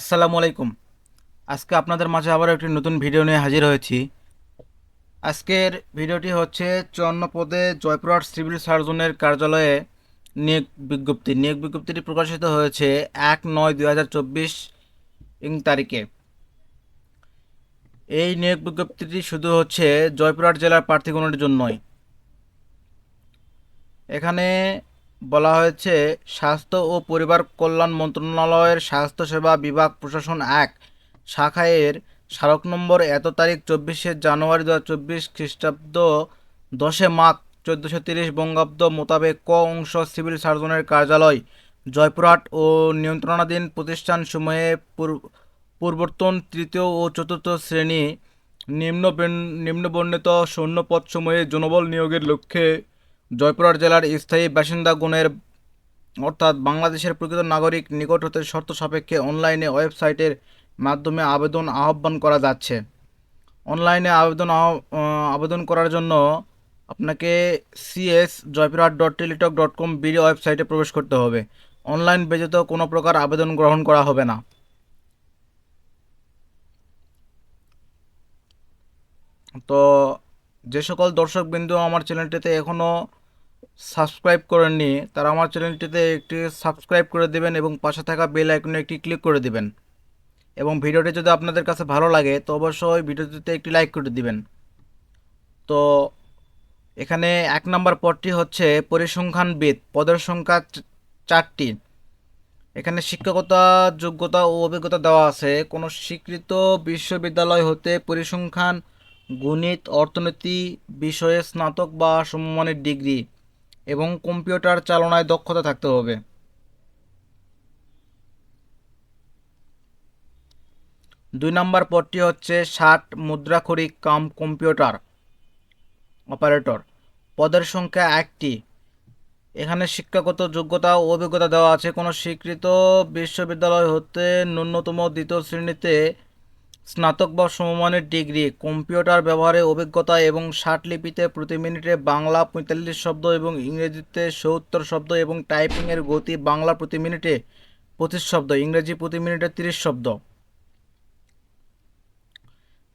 আসসালামু আলাইকুম। আজকে আপনাদের মাঝে আবার একটি নতুন ভিডিও নিয়ে হাজির হয়েছি। আজকের ভিডিওটি হচ্ছে চুয়ান্ন পদে জয়পুরহাট সিভিল সার্জনের কার্যালয়ে নিয়োগ বিজ্ঞপ্তি। নিয়োগ বিজ্ঞপ্তিটি প্রকাশিত হয়েছে এক নয় দুই হাজার চব্বিশ ইং তারিখে। এই নিয়োগ বিজ্ঞপ্তিটি শুধু হচ্ছে জয়পুরহাট জেলার প্রার্থীগণের জন্যই। এখানে বলা হয়েছে, স্বাস্থ্য ও পরিবার কল্যাণ মন্ত্রণালয়ের স্বাস্থ্যসেবা বিভাগ প্রশাসন এক, শাখায়ের স্মারক নম্বর এত তারিখ চব্বিশে জানুয়ারি দু চব্বিশ খ্রিস্টাব্দ দশে মাঘ চোদ্দোশো তিরিশ বঙ্গাব্দ মোতাবেক ক অংশ সিভিল সার্জনের কার্যালয়, জয়পুরহাট ও নিয়ন্ত্রণাধীন প্রতিষ্ঠানসমূহে পূর- পূর্বর্তন তৃতীয় ও চতুর্থ শ্রেণি নিম্ন নিম্নবর্ণিত সৈন্যপদসমূহে জনবল নিয়োগের লক্ষ্যে জয়পুরহাট জেলার স্থায়ী বাসিন্দাগণের অর্থাৎ বাংলাদেশের প্রকৃত নাগরিক নিকট হতে শর্ত সাপেক্ষে অনলাইনে ওয়েবসাইটের মাধ্যমে আবেদন আহ্বান করা যাচ্ছে। অনলাইনে আবেদন আবেদন করার জন্য আপনাকে C S Joypurhat dot Teletalk dot com BD ওয়েবসাইটে প্রবেশ করতে হবে। অনলাইন ব্যতীত কোনো প্রকার আবেদন গ্রহণ করা হবে না। তো যে সকল দর্শকবৃন্দ আমার চ্যানেলটিতে এখনও সাবস্ক্রাইব করেননি তারা আমার চ্যানেলটিতে একটি সাবস্ক্রাইব করে দেবেন এবং পাশে থাকা বেল আইকনে একটি ক্লিক করে দেবেন। এবং ভিডিওটি যদি আপনাদের কাছে ভালো লাগে, তো অবশ্যই ভিডিওটিতে একটি লাইক করে দিবেন। তো এখানে এক নম্বর পদটি হচ্ছে পরিসংখ্যানবিদ পদের সংখ্যা চারটি। এখানে শিক্ষকতা, যোগ্যতা ও অভিজ্ঞতা দেওয়া আছে। কোনো স্বীকৃত বিশ্ববিদ্যালয় হতে পরিসংখ্যান, গণিত, অর্থনীতি বিষয়ে স্নাতক বা সমমানের ডিগ্রি। এবং কম্পিউটার চালনায় দক্ষতা থাকতে হবে। দুই নম্বর পদটি হচ্ছে ষাট মুদ্রাক্ষরিক কাম কম্পিউটার অপারেটর। পদের সংখ্যা একটি। এখানে শিক্ষাগত যোগ্যতা ও অভিজ্ঞতা দেওয়া আছে। কোনো স্বীকৃত বিশ্ববিদ্যালয় হতে ন্যূনতম দ্বিতীয় শ্রেণীতে স্নাতক বা সমমানের ডিগ্রি, কম্পিউটার ব্যবহারে অভিজ্ঞতা এবং লিপিতে প্রতি মিনিটে বাংলা পঁয়তাল্লিশ শব্দ এবং ইংরেজিতে সত্তর শব্দ এবং টাইপিংয়ের গতি বাংলা প্রতি মিনিটে পঁচিশ শব্দ, ইংরেজি প্রতি মিনিটে তিরিশ শব্দ।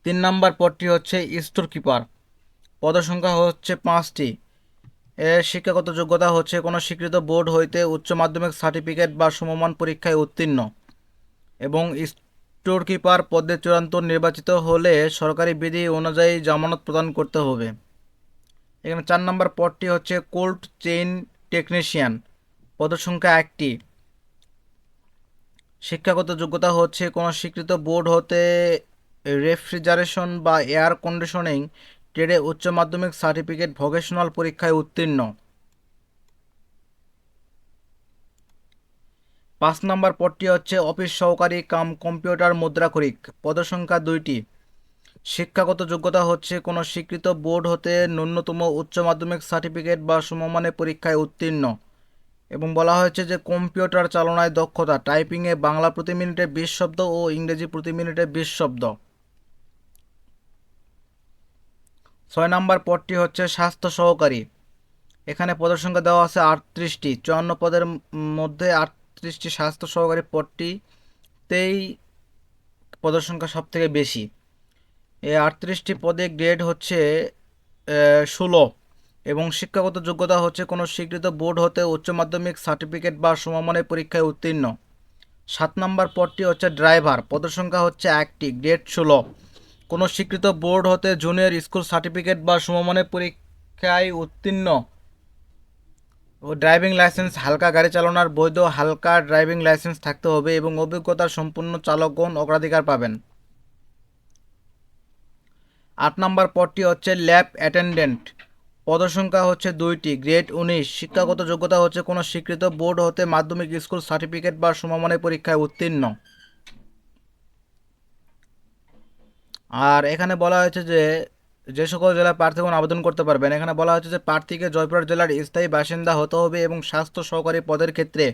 তিন নম্বর পদটি হচ্ছে স্টোর কিপার। পদসংখ্যা হচ্ছে পাঁচটি। এর শিক্ষাগত যোগ্যতা হচ্ছে কোনো স্বীকৃত বোর্ড হইতে উচ্চ মাধ্যমিক সার্টিফিকেট বা সমমান পরীক্ষায় উত্তীর্ণ এবং স্টোর কিপার পদে চূড়ান্ত নির্বাচিত হলে সরকারি বিধি অনুযায়ী জামানত প্রদান করতে হবে। এখানে চার নম্বর পদটি হচ্ছে কোল্ড চেইন টেকনিশিয়ান। পদসংখ্যা একটি। শিক্ষাগত যোগ্যতা হচ্ছে কোনো স্বীকৃত বোর্ড হতে রেফ্রিজারেশন বা এয়ার কন্ডিশনিং, ট্রেডে উচ্চ মাধ্যমিক সার্টিফিকেট ভোকেশনাল পরীক্ষায় উত্তীর্ণ। পাঁচ নম্বর পদটি হচ্ছে অফিস সহকারী কাম কম্পিউটার মুদ্রাক্ষরিক, পদসংখ্যা দুইটি। শিক্ষাগত যোগ্যতা হচ্ছে কোনো স্বীকৃত বোর্ড হতে ন্যূনতম উচ্চ মাধ্যমিক সার্টিফিকেট বা সমমানের পরীক্ষায় উত্তীর্ণ। এবং বলা হয়েছে যে কম্পিউটার চালনায় দক্ষতা, টাইপিংয়ে বাংলা প্রতি মিনিটে বিশ শব্দ ও ইংরেজি প্রতি মিনিটে বিশ শব্দ। ছয় নম্বর পদটি হচ্ছে স্বাস্থ্য সহকারী। এখানে পদের সংখ্যা দেওয়া আছে আটত্রিশটি, চুয়ান্ন পদের মধ্যে মধ্যে আটত্রিশটি স্বাস্থ্য সহকারী পদটিতেই পদের সংখ্যা সব থেকে বেশি। এই আটত্রিশটি পদে গ্রেড হচ্ছে ষোলো এবং শিক্ষাগত যোগ্যতা হচ্ছে কোনো স্বীকৃত বোর্ড হতে উচ্চ মাধ্যমিক সার্টিফিকেট বা সমমানের পরীক্ষায় উত্তীর্ণ। সাত নম্বর পদটি হচ্ছে ড্রাইভার পদের সংখ্যা হচ্ছে একটি, গ্রেড ষোলো। কোনো স্বীকৃত বোর্ড হতে জুনিয়র স্কুল সার্টিফিকেট বা সমমানের পরীক্ষায় উত্তীর্ণ ও ড্রাইভিং লাইসেন্স, হালকা গাড়ি চালানোর বৈধ হালকা ড্রাইভিং লাইসেন্স থাকতে হবে এবং অভিজ্ঞতার সম্পূর্ণ চালকগণ অগ্রাধিকার পাবেন। আট নম্বর পদটি হচ্ছে ল্যাব অ্যাটেন্ডেন্ট। পদসংখ্যা হচ্ছে দুইটি, গ্রেড উনিশ। শিক্ষাগত যোগ্যতা হচ্ছে কোনো স্বীকৃত বোর্ড হতে মাধ্যমিক স্কুল সার্টিফিকেট বা সমমানের পরীক্ষায় উত্তীর্ণ। আর এখানে বলা হয়েছে যে যে সকল জেলায় প্রার্থীগণ আবেদন করতে পারবেন। এখানে বলা হয়েছে যে, প্রার্থীকে জয়পুরহাট জেলার স্থায়ী বাসিন্দা হতে হবে এবং স্বাস্থ্য সহকারী পদের ক্ষেত্রে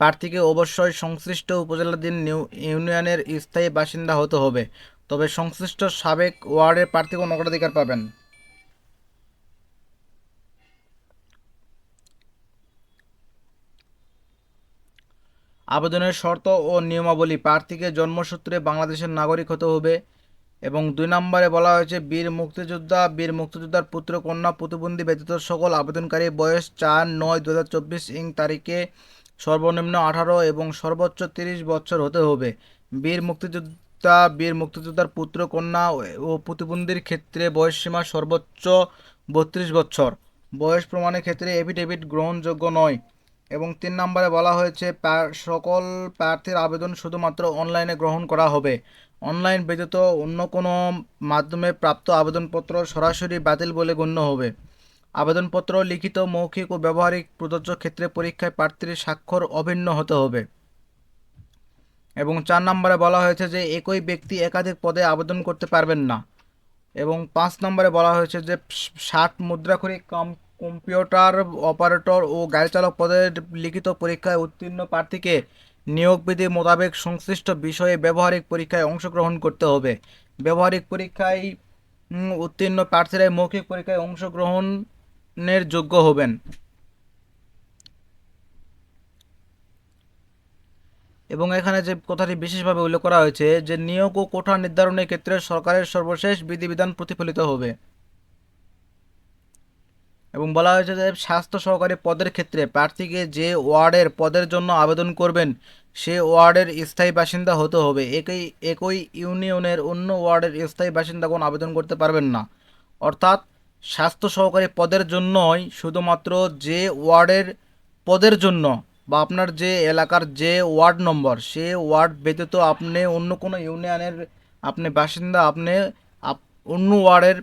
প্রার্থীকে অবশ্যই সংশ্লিষ্ট উপজেলাধীন ইউনিয়নের স্থায়ী বাসিন্দা হতে হবে। তবে সংশ্লিষ্ট সাবেক ওয়ার্ডের প্রার্থীগণ অগ্রাধিকার পাবেন। আবেদনের শর্ত ও নিয়মাবলী, প্রার্থীকে জন্মসূত্রে বাংলাদেশের নাগরিক হতে হবে। এবং দুই নম্বরে বলা হয়েছে, বীর মুক্তিযোদ্ধা, বীর মুক্তিযোদ্ধার পুত্র, কন্যা, প্রতিবন্ধী ব্যতীত সকল আবেদনকারী বয়স চার নয় দু হাজার চব্বিশ ইং তারিখে সর্বনিম্ন আঠারো এবং সর্বোচ্চ তিরিশ বছর হতে হবে। বীর মুক্তিযোদ্ধা, বীর মুক্তিযোদ্ধার পুত্র, কন্যা ও প্রতিবন্ধীর ক্ষেত্রে বয়সসীমা সর্বোচ্চ বত্রিশ বছর। বয়স প্রমাণের ক্ষেত্রে এফিডেভিট গ্রহণযোগ্য নয় এবং তিন নম্বরে বলা হয়েছে সকল প্রার্থীর আবেদন শুধুমাত্র অনলাইনে গ্রহণ করা হবে। অনলাইন ব্যতীত অন্য কোনো মাধ্যমে প্রাপ্ত আবেদনপত্র সরাসরি বাতিল বলে গণ্য হবে। আবেদনপত্র, লিখিত, মৌখিক ও ব্যবহারিক প্রযোজ্য ক্ষেত্রে পরীক্ষায় প্রার্থীর স্বাক্ষর অভিন্ন হতে হবে। এবং চার নম্বরে বলা হয়েছে যে, একই ব্যক্তি একাধিক পদে আবেদন করতে পারবেন না। এবং পাঁচ নম্বরে বলা হয়েছে যে, ষাট মুদ্রাক্ষরিক কম, কম্পিউটার অপারেটর ও গাড়ি চালক পদের লিখিত পরীক্ষায় উত্তীর্ণ প্রার্থীকে নিয়োগ বিধি মোতাবেক সংশ্লিষ্ট বিষয়ে ব্যবহারিক পরীক্ষায় অংশগ্রহণ করতে হবে। ব্যবহারিক পরীক্ষায় উত্তীর্ণ প্রার্থীরাই মৌখিক পরীক্ষায় অংশগ্রহণের যোগ্য হবেন। এবং এখানে যে কথাটি বিশেষভাবে উল্লেখ করা হয়েছে যে নিয়োগ ও কোঠা নির্ধারণের ক্ষেত্রে সরকারের সর্বশেষ বিধিবিধান প্রতিফলিত হবে। এবং বলা হয়েছে যে স্বাস্থ্য সহকারী পদের ক্ষেত্রে প্রার্থীকে যে ওয়ার্ডের পদের জন্য আবেদন করবেন, সে ওয়ার্ডের স্থায়ী বাসিন্দা হতে হবে। একই একই ইউনিয়নের অন্য ওয়ার্ডের স্থায়ী বাসিন্দা বাসিন্দাগণ আবেদন করতে পারবেন না। অর্থাৎ স্বাস্থ্য সহকারী পদের জন্যই শুধুমাত্র যে ওয়ার্ডের পদের জন্য বা আপনার যে এলাকার যে ওয়ার্ড নম্বর, সে ওয়ার্ড ব্যতীত আপনি অন্য কোনো ইউনিয়নের আপনি বাসিন্দা, আপনি আপ- অন্য ওয়ার্ডের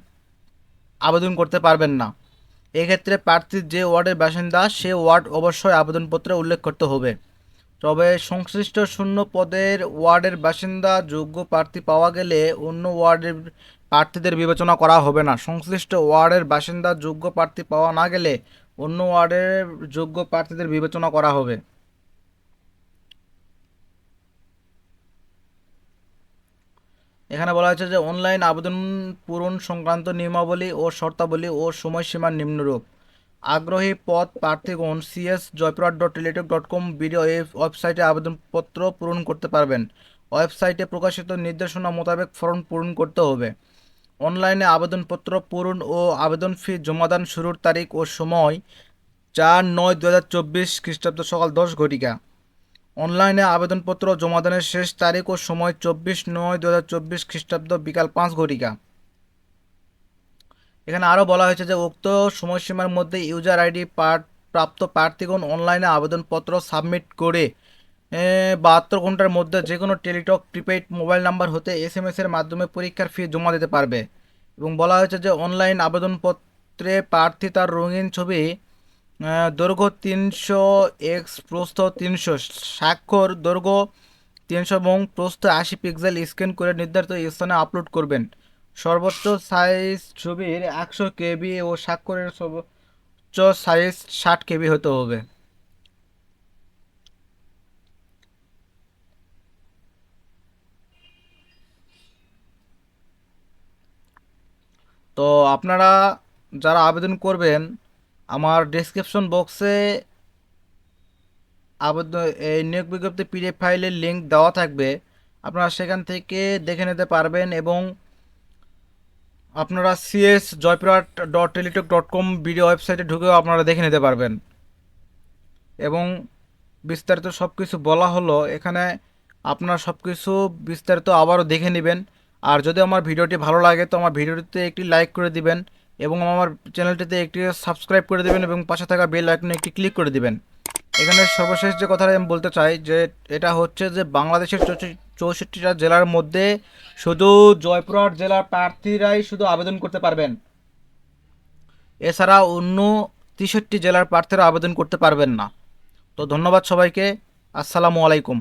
আবেদন করতে পারবেন না। এক্ষেত্রে প্রার্থীর যে ওয়ার্ডের বাসিন্দা, সে ওয়ার্ড অবশ্যই আবেদনপত্রে উল্লেখ করতে হবে। তবে সংশ্লিষ্ট শূন্য পদের ওয়ার্ডের বাসিন্দা যোগ্য প্রার্থী পাওয়া গেলে অন্য ওয়ার্ডের প্রার্থীদের বিবেচনা করা হবে না। সংশ্লিষ্ট ওয়ার্ডের বাসিন্দা যোগ্য প্রার্থী পাওয়া না গেলে অন্য ওয়ার্ডের যোগ্য প্রার্থীদের বিবেচনা করা হবে। এখানে বলা হয়েছে যে অনলাইন আবেদন পূরণ সংক্রান্ত নিয়মাবলী ও শর্তাবলী ও সময়সীমা নিম্নরূপ। আগ্রহী পদ প্রার্থীগণ C S Joypurhat dot relative dot com video ওয়েবসাইটে আবেদনপত্র পূরণ করতে পারবেন। ওয়েবসাইটে প্রকাশিত নির্দেশনা মোতাবেক ফর্ম পূরণ করতে হবে। অনলাইনে আবেদনপত্র পূরণ ও আবেদন ফি জমাদান শুরুর তারিখ ও সময় চার নয় দু হাজার চব্বিশ খ্রিস্টাব্দ সকাল দশ ঘটিকা। অনলাইনে আবেদনপত্র জমাদানের শেষ তারিখ ও সময় চব্বিশ নয় দু হাজার চব্বিশ খ্রিস্টাব্দ বিকাল পাঁচ ঘটিকা। এখানে আরও বলা হয়েছে যে, উক্ত সময়সীমার মধ্যে ইউজার আইডি পার্ট প্রাপ্ত প্রার্থীগণ অনলাইনে আবেদনপত্র সাবমিট করে বাহাত্তর ঘণ্টার মধ্যে যে কোনো টেলিটক, প্রিপেইড মোবাইল নাম্বার হতে এস এম এর মাধ্যমে পরীক্ষার ফি জমা দিতে পারবে। এবং বলা হয়েছে যে, অনলাইন আবেদনপত্রে প্রার্থী তার রঙিন ছবি দৈর্ঘ্য তিনশো এক্স, প্রস্থ তিনশো। স্বাক্ষর, দৈর্ঘ্য তিনশো এবং প্রস্থ আশি পিক্সেল স্ক্যান করে নির্ধারিত স্থানে আপলোড করবেন। সর্বোচ্চ সাইজ ছবির একশো কেবি ও স্বাক্ষরের সর্বোচ্চ সাইজ ষাট কেবি হতে হবে। তো আপনারা যারা আবেদন করবেন আমার ডেসক্রিপশন বক্সে আবেদন এই নিয়োগ বিজ্ঞপ্তি পিডিএফ ফাইলের লিঙ্ক দেওয়া থাকবে। আপনারা সেখান থেকে দেখে নিতে পারবেন এবং আপনারা C S Joypurhat dot Teletalk dot com video ওয়েবসাইটে ঢুকেও আপনারা দেখে নিতে পারবেন। এবং বিস্তারিত সব কিছু বলা হলো, এখানে আপনারা সব কিছু বিস্তারিত আবারও দেখে নেবেন। আর যদি আমার ভিডিওটি ভালো লাগে, তো আমার ভিডিওটিতে একটি লাইক করে দিবেন। এবং আমার চ্যানেলটিতে একটি সাবস্ক্রাইব করে দেবেন এবং পাশে থাকা বেল আইকনে একটি ক্লিক করে দেবেন। এখানে সর্বশেষ যে কথাটা আমি বলতে চাই, যে এটা হচ্ছে যে বাংলাদেশের চৌষট্টিটা জেলার মধ্যে শুধু জয়পুরহাট জেলার প্রার্থীরাই শুধু আবেদন করতে পারবেন। এছাড়া অন্য তেষট্টি জেলার প্রার্থীরা আবেদন করতে পারবেন না। তো ধন্যবাদ সবাইকে। আসসালামু আলাইকুম।